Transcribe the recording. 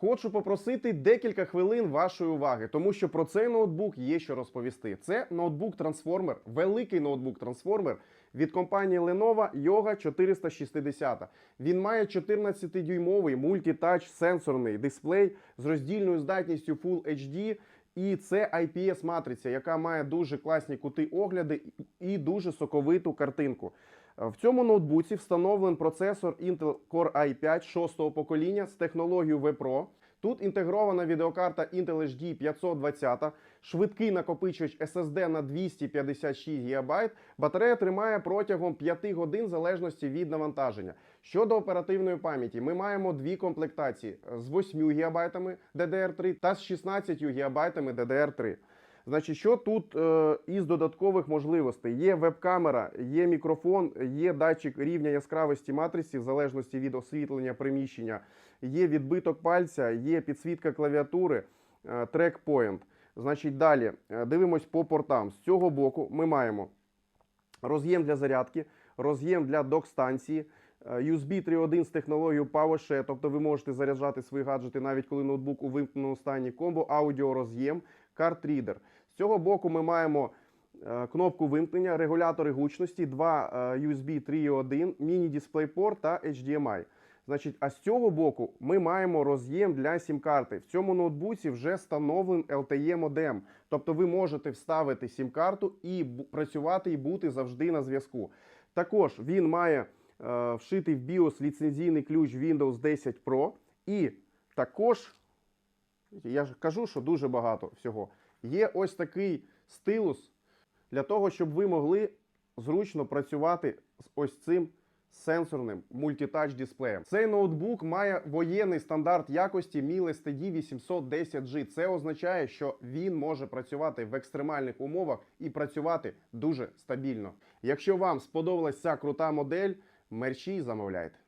Хочу попросити декілька хвилин вашої уваги, тому що про цей ноутбук є що розповісти. Це ноутбук трансформер, великий ноутбук трансформер від компанії Lenovo Yoga 460. Він має 14-дюймовий мультитач сенсорний дисплей з роздільною здатністю Full HD. І це IPS матриця, яка має дуже класні кути огляди і дуже соковиту картинку. В цьому ноутбуці встановлений процесор Intel Core i5 шостого покоління з технологією vPro. Тут інтегрована відеокарта Intel HD 520, швидкий накопичувач SSD на 256 ГБ. Батарея тримає протягом 5 годин залежності від навантаження. Щодо оперативної пам'яті, ми маємо дві комплектації з 8 ГБ DDR3 та з 16 ГБ DDR3. Значить, що тут е, із додаткових можливостей? Є веб-камера, є мікрофон, є датчик рівня яскравості матриці в залежності від освітлення приміщення, є відбиток пальця, є підсвітка клавіатури, е, трек-поінт. Значить, далі е, дивимось по портам. З цього боку ми маємо роз'єм для зарядки, роз'єм для док-станції, е, USB 3.1 з технологією PowerShare, тобто ви можете заряджати свої гаджети навіть коли ноутбук у вимкненому стані, комбо аудіо роз'єм, карт-рідер. З цього боку ми маємо е, кнопку вимкнення, регулятори гучності, два е, USB 3.1, міні-дисплейпорт та HDMI. Значить, а з цього боку ми маємо роз'єм для сім-карти. В цьому ноутбуці вже встановлений LTE модем. Тобто ви можете вставити сім-карту і працювати і бути завжди на зв'язку. Також він має е, вшитий в BIOS ліцензійний ключ Windows 10 Pro. І також, я ж кажу, що дуже багато всього. Є ось такий стилус для того, щоб ви могли зручно працювати з ось цим сенсорним мультитач дисплеєм. Цей ноутбук має воєнний стандарт якості MIL STD 810G. Це означає, що він може працювати в екстремальних умовах і працювати дуже стабільно. Якщо вам сподобалась ця крута модель, мерчі замовляйте.